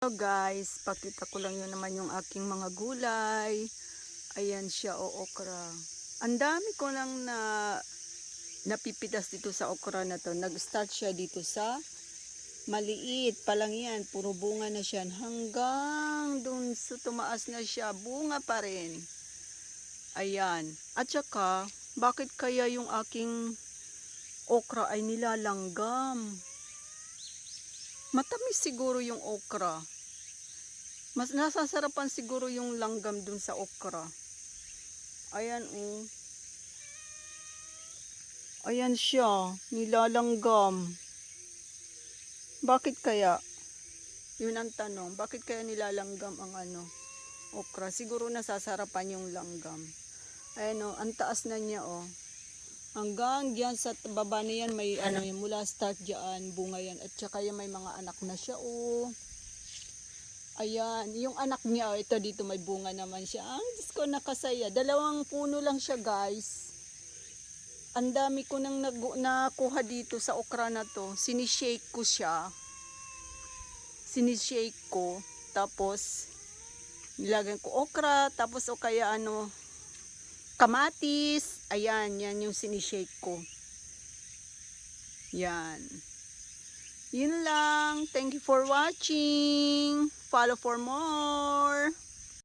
Hello guys, pakita ko lang yun naman yung aking mga gulay. Ayan siya o okra. Ang dami ko lang na napipitas dito sa okra na to. Nag-start siya dito sa maliit pa lang yan. Puro bunga na siya. Hanggang dun sa tumaas na siya, bunga pa rin. Ayan. At saka, bakit kaya yung aking okra ay nilalanggam? Matamis siguro yung okra. Mas nasasarapan siguro yung langgam dun sa okra. Ayan oh. Ayan siya, nilalanggam. Bakit kaya? Yun ang tanong. Bakit kaya nilalanggam ang ano? Okra. Siguro nasasarapan yung langgam. Ayan oh, ang taas na niya oh. Hanggang diyan sa baba na yan, may ano yan, mula start diyan, bunga yan. At saka yan, may mga anak na siya, oh. Ayan, yung anak niya, oh, ito dito may bunga naman siya. Ang Diyos ko, nakasaya. Dalawang puno lang siya, guys. Ang dami ko nang nakuha dito sa okra na to. Sinishake ko siya. Sinishake ko. Tapos, nilagyan ko okra. Tapos, o kaya ano, kamatis. Ayan, yan yung sinishake ko. Yan. Yun lang. Thank you for watching. Follow for more.